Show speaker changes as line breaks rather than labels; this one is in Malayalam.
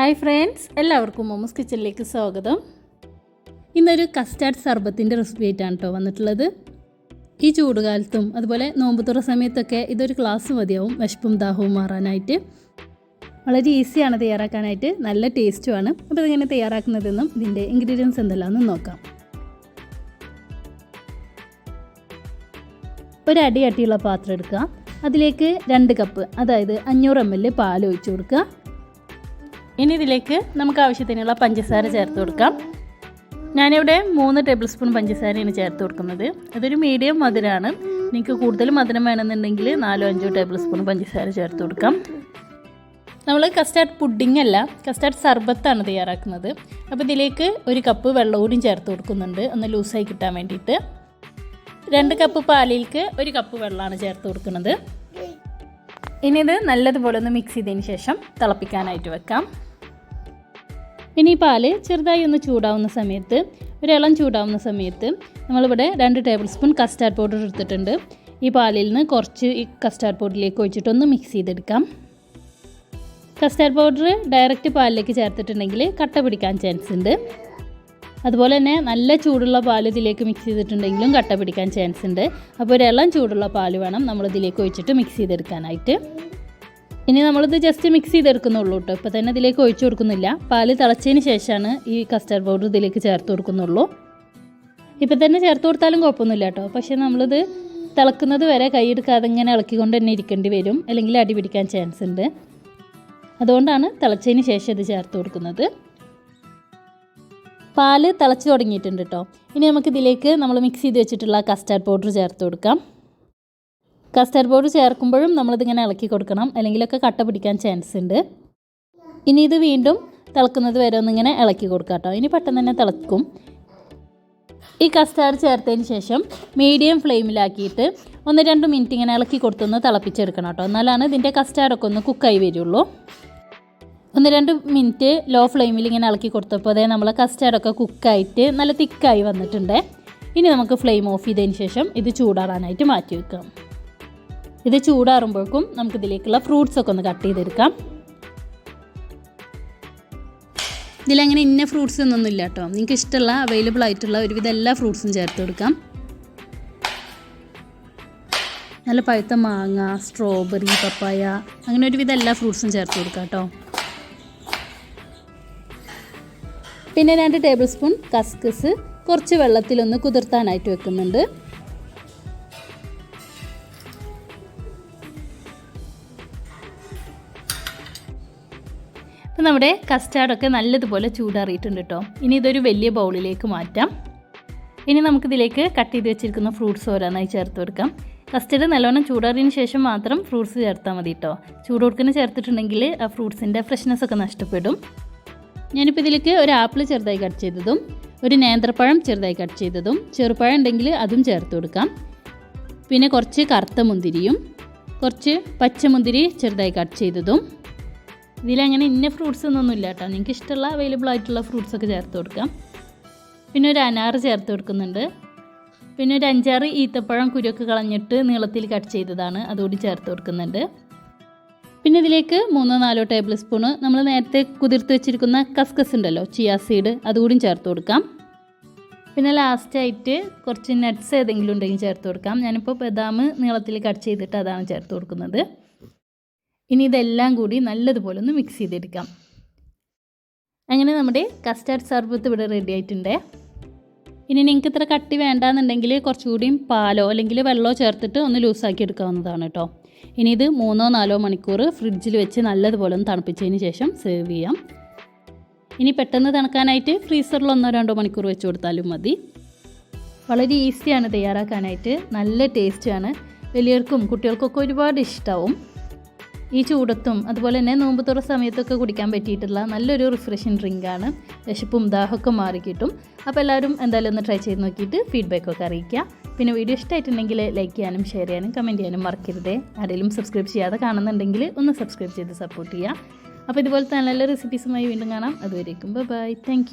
ഹായ് ഫ്രണ്ട്സ് എല്ലാവർക്കും മോമോസ് കിച്ചണിലേക്ക് സ്വാഗതം. ഇന്നൊരു കസ്റ്റാർഡ് സർബത്തിന്റെ റെസിപ്പി ആയിട്ടാണ് കേട്ടോ വന്നിട്ടുള്ളത്. ഈ ചൂടുകാലത്തും അതുപോലെ നോമ്പ് തുറ സമയത്തൊക്കെ ഇതൊരു ക്ലാസ് മതിയാവും വിശപ്പും ദാഹവും മാറാനായിട്ട്. വളരെ ഈസിയാണ് തയ്യാറാക്കാനായിട്ട് നല്ല ടേസ്റ്റുമാണ് അപ്പോൾ ഇതെങ്ങനെ തയ്യാറാക്കുന്നതെന്നും ഇതിന്റെ ഇൻഗ്രീഡിയൻസ് എന്തെല്ലാമെന്നും നോക്കാം. ഒരു അടി അട്ടിയുള്ള പാത്രം എടുക്കുക. അതിലേക്ക് രണ്ട് കപ്പ് അതായത് അഞ്ഞൂറ് എം എൽ പാൽ ഒഴിച്ചു കൊടുക്കുക. ഇനി ഇതിലേക്ക് നമുക്ക് ആവശ്യത്തിനുള്ള പഞ്ചസാര ചേർത്ത് കൊടുക്കാം. ഞാനിവിടെ മൂന്ന് ടേബിൾ സ്പൂൺ പഞ്ചസാരയാണ് ചേർത്ത് കൊടുക്കുന്നത്. അതൊരു മീഡിയം മധുരമാണ് നിങ്ങൾക്ക് കൂടുതൽ മധുരം വേണമെന്നുണ്ടെങ്കിൽ നാലോ അഞ്ചോ ടേബിൾ സ്പൂൺ പഞ്ചസാര ചേർത്ത് കൊടുക്കാം. നമ്മൾ കസ്റ്റാർഡ് പുഡിംഗ് അല്ല കസ്റ്റാർഡ് സർബത്താണ് തയ്യാറാക്കുന്നത്. അപ്പോൾ ഇതിലേക്ക് ഒരു കപ്പ് വെള്ളവും ചേർത്ത് കൊടുക്കുന്നുണ്ട്. ഒന്ന് ലൂസായി കിട്ടാൻ വേണ്ടിയിട്ട്. രണ്ട് കപ്പ് പാലിൽക്ക് ഒരു കപ്പ് വെള്ളമാണ് ചേർത്ത് കൊടുക്കുന്നത്. ഇനി ഇത് നല്ലതുപോലെ ഒന്ന് മിക്സ് ചെയ്തതിന് ശേഷം തിളപ്പിക്കാനായിട്ട് വെക്കാം. ഇനി പാൽ ചെറുതായി ഒന്ന് ചൂടാവുന്ന സമയത്ത് ഒരു ഇളം ചൂടാവുന്ന സമയത്ത് നമ്മളിവിടെ രണ്ട് ടേബിൾ സ്പൂൺ കസ്റ്റാർഡ് പൗഡർ എടുത്തിട്ടുണ്ട്. ഈ പാലിൽ നിന്ന് കുറച്ച് ഈ കസ്റ്റാർഡ് പൗഡറിലേക്ക് ഒഴിച്ചിട്ടൊന്ന് മിക്സ് ചെയ്തെടുക്കാം. കസ്റ്റാർഡ് പൗഡർ ഡയറക്റ്റ് പാലിലേക്ക് ചേർത്തിട്ടുണ്ടെങ്കിൽ കട്ട പിടിക്കാൻ ചാൻസ് ഉണ്ട്. അതുപോലെ തന്നെ നല്ല ചൂടുള്ള പാൽ ഇതിലേക്ക് മിക്സ് ചെയ്തിട്ടുണ്ടെങ്കിലും കട്ട പിടിക്കാൻ ചാൻസ് ഉണ്ട്. അപ്പോൾ ഒരു ഇളം ചൂടുള്ള പാൽ വേണം നമ്മൾ ഇതിലേക്ക് ഒഴിച്ചിട്ട് മിക്സ് ചെയ്തെടുക്കാനായിട്ട്. ഇനി നമ്മളിത് ജസ്റ്റ് മിക്സ് ചെയ്തെടുക്കുന്നുള്ളൂ കേട്ടോ ഇപ്പോൾ തന്നെ ഇതിലേക്ക് ഒഴിച്ചു കൊടുക്കുന്നില്ല. പാൽ തിളച്ചതിന് ശേഷമാണ് ഈ കസ്റ്റർഡ് പൗഡർ ഇതിലേക്ക് ചേർത്ത് കൊടുക്കുന്നുള്ളൂ. ഇപ്പം തന്നെ ചേർത്ത് കൊടുത്താലും കുഴപ്പമൊന്നുമില്ല കേട്ടോ പക്ഷേ നമ്മളിത് തിളക്കുന്നത് വരെ കൈയെടുക്കാതെ ഇങ്ങനെ ഇളക്കിക്കൊണ്ട് തന്നെ ഇരിക്കേണ്ടി വരും. അല്ലെങ്കിൽ അടി പിടിക്കാൻ ചാൻസ് ഉണ്ട്. അതുകൊണ്ടാണ് തിളച്ചതിന് ശേഷം ഇത് ചേർത്ത് കൊടുക്കുന്നത്. പാൽ തിളച്ച് തുടങ്ങിയിട്ടുണ്ട് കേട്ടോ ഇനി നമുക്ക് ഇതിലേക്ക് നമ്മൾ മിക്സ് ചെയ്ത് വെച്ചിട്ടുള്ള കസ്റ്റാർഡ് പൗഡർ ചേർത്ത് കൊടുക്കാം. കസ്റ്റാർഡ് പൗഡർ ചേർക്കുമ്പോഴും നമ്മളിതിങ്ങനെ ഇളക്കി കൊടുക്കണം. അല്ലെങ്കിലൊക്കെ കട്ട പിടിക്കാൻ ചാൻസ് ഉണ്ട്. ഇനി ഇത് വീണ്ടും തിളക്കുന്നത് വരെ ഒന്നിങ്ങനെ ഇളക്കി കൊടുക്കാം കേട്ടോ. ഇനി പെട്ടെന്ന് തന്നെ തിളക്കും. ഈ കസ്റ്റാർഡ് ചേർത്തതിന് ശേഷം മീഡിയം ഫ്ലെയിമിലാക്കിയിട്ട് ഒന്ന് രണ്ട് മിനിറ്റ് ഇങ്ങനെ ഇളക്കി കൊടുത്തൊന്ന് തിളപ്പിച്ചെടുക്കണം കേട്ടോ. എന്നാലാണ് ഇതിന്റെ കസ്റ്റാർഡൊക്കെ ഒന്ന് കുക്കായി വരുള്ളൂ. ഒന്ന് രണ്ട് മിനിറ്റ് ലോ ഫ്ലെയിമിൽ ഇങ്ങനെ ഇളക്കി കൊടുത്തപ്പോൾ അതേ നമ്മളെ കസ്റ്റാർഡൊക്കെ കുക്കായിട്ട് നല്ല തിക്കായി വന്നിട്ടുണ്ട്. ഇനി നമുക്ക് ഫ്ലെയിം ഓഫ് ചെയ്തതിന് ശേഷം ഇത് ചൂടാറാനായിട്ട് മാറ്റി വെക്കാം. ഇത് ചൂടാറുമ്പോഴേക്കും ഫ്രൂട്ട്സ് ഒക്കെ ഒന്ന് കട്ട് ചെയ്തെടുക്കാം. ഇതിലങ്ങനെ ഇന്ന ഫ്രൂട്ട്സ് ഒന്നൊന്നുമില്ല കേട്ടോ. നിങ്ങൾക്ക് ഇഷ്ടമുള്ള അവൈലബിൾ ആയിട്ടുള്ള ഒരുവിധം എല്ലാ ഫ്രൂട്ട്സും ചേർത്ത് കൊടുക്കാം. നല്ല പഴുത്ത മാങ്ങ സ്ട്രോബെറി പപ്പായ അങ്ങനെ ഒരുവിധം എല്ലാ ഫ്രൂട്ട്സും ചേർത്ത് കൊടുക്കാം കേട്ടോ. പിന്നെ രണ്ട് ടേബിൾ സ്പൂൺ കസ്കസ് കുറച്ച് വെള്ളത്തിലൊന്ന് കുതിർത്താനായിട്ട് വെക്കുന്നുണ്ട്. അപ്പം നമ്മുടെ കസ്റ്റാർഡൊക്കെ നല്ലതുപോലെ ചൂടാറിയിട്ടുണ്ട് കേട്ടോ ഇനി ഇതൊരു വലിയ ബൗളിലേക്ക് മാറ്റാം. ഇനി നമുക്കിതിലേക്ക് കട്ട് ചെയ്ത് വെച്ചിരിക്കുന്ന ഫ്രൂട്ട്സ് ഓരോന്നായി ചേർത്ത് കൊടുക്കാം. കസ്റ്റഡ് നല്ലോണം ചൂടാറിയതിന് ശേഷം മാത്രം ഫ്രൂട്ട്സ് ചേർത്താൽ മതി കേട്ടോ ചൂട് കൊടുക്കുന്ന ചേർത്തിട്ടുണ്ടെങ്കിൽ ആ ഫ്രൂട്ട്സിന്റെ ഫ്രഷ്നെസ് ഒക്കെ നഷ്ടപ്പെടും. ഞാനിപ്പോൾ ഇതിലേക്ക് ഒരു ആപ്പിൾ ചെറുതായി കട്ട് ചെയ്തതും ഒരു നേന്ത്രപ്പഴം ചെറുതായി കട്ട് ചെയ്തതും ചെറുപഴം ഉണ്ടെങ്കിൽ അതും ചേർത്ത് കൊടുക്കാം. പിന്നെ കുറച്ച് കറുത്ത മുന്തിരിയും കുറച്ച് പച്ചമുന്തിരി ചെറുതായി കട്ട് ചെയ്തതും ഇതിലങ്ങനെ ഇന്ന ഫ്രൂട്ട്സ് ഒന്നൊന്നും ഇല്ല കേട്ടോ. നിങ്ങൾക്ക് ഇഷ്ടമുള്ള അവൈലബിൾ ആയിട്ടുള്ള ഫ്രൂട്ട്സ് ഒക്കെ ചേർത്ത് കൊടുക്കാം. പിന്നെ ഒരു അനാറ് ചേർത്ത് കൊടുക്കുന്നുണ്ട്. പിന്നെ ഒരു അഞ്ചാറ് ഈത്തപ്പഴം കുരുവൊക്കെ കളഞ്ഞിട്ട് നീളത്തിൽ കട്ട് ചെയ്തതാണ്. അതുകൂടി ചേർത്ത് കൊടുക്കുന്നുണ്ട്. പിന്നെ ഇതിലേക്ക് മൂന്നോ നാലോ ടേബിൾ സ്പൂണ് നമ്മൾ നേരത്തെ കുതിർത്ത് വെച്ചിരിക്കുന്ന കസ്കസ് ഉണ്ടല്ലോ ചിയാ സീഡ് അതുകൂടി ചേർത്ത് കൊടുക്കാം. പിന്നെ ലാസ്റ്റായിട്ട് കുറച്ച് നട്ട്സ് ഏതെങ്കിലും ഉണ്ടെങ്കിൽ ചേർത്ത് കൊടുക്കാം. ഞാനിപ്പോൾ ബദാം നീളത്തിൽ കട്ട് ചെയ്തിട്ട് അതാണ് ചേർത്ത് കൊടുക്കുന്നത്. ഇനി ഇതെല്ലാം കൂടി നല്ലതുപോലെ ഒന്ന് മിക്സ് ചെയ്തെടുക്കാം. അങ്ങനെ നമ്മുടെ കസ്റ്റാർഡ് സർബത്ത് ഇവിടെ റെഡി ആയിട്ടുണ്ട്. ഇനി നിങ്ങൾക്ക് ഇത്ര കട്ടി വേണ്ടാന്നുണ്ടെങ്കിൽ കുറച്ചുകൂടിയും പാലോ അല്ലെങ്കിൽ വെള്ളമോ ചേർത്തിട്ട് ഒന്ന് ലൂസാക്കി എടുക്കാവുന്നതാണ് കേട്ടോ. ഇനി ഇത് മൂന്നോ നാലോ മണിക്കൂർ ഫ്രിഡ്ജിൽ വെച്ച് നല്ലതുപോലെ ഒന്ന് തണുപ്പിച്ചതിന് ശേഷം സെർവ് ചെയ്യാം. ഇനി പെട്ടെന്ന് തണുക്കാനായിട്ട് ഫ്രീസറിൽ ഒന്നോ രണ്ടോ മണിക്കൂർ വെച്ച് കൊടുത്താലും മതി. വളരെ ഈസിയാണ് തയ്യാറാക്കാനായിട്ട്. നല്ല ടേസ്റ്റാണ് വലിയവർക്കും കുട്ടികൾക്കൊക്കെ ഒരുപാട് ഇഷ്ടമാവും ഈ ചൂടത്തും അതുപോലെ തന്നെ നോമ്പ് തുറ സമയത്തൊക്കെ കുടിക്കാൻ പറ്റിയിട്ടുള്ള നല്ലൊരു റിഫ്രഷിങ് ഡ്രിങ്കാണ് വിശപ്പും ദാഹമൊക്കെ മാറി കിട്ടും. അപ്പോൾ എല്ലാവരും എന്തായാലും ഒന്ന് ട്രൈ ചെയ്ത് നോക്കിയിട്ട് ഫീഡ്ബാക്കൊക്കെ അറിയിക്കുക. പിന്നെ വീഡിയോ ഇഷ്ടമായിട്ടുണ്ടെങ്കിൽ ലൈക്ക് ചെയ്യാനും ഷെയർ ചെയ്യാനും കമന്റ് ചെയ്യാനും മറക്കരുതേ. ആരെങ്കിലും സബ്സ്ക്രൈബ് ചെയ്യാതെ കാണുന്നുണ്ടെങ്കിൽ ഒന്ന് സബ്സ്ക്രൈബ് ചെയ്ത് സപ്പോർട്ട് ചെയ്യുക. അപ്പോൾ ഇതുപോലത്തെ നല്ല റെസിപ്പീസുമായി വീണ്ടും കാണാം. അതുവരേക്കും ബൈ താങ്ക്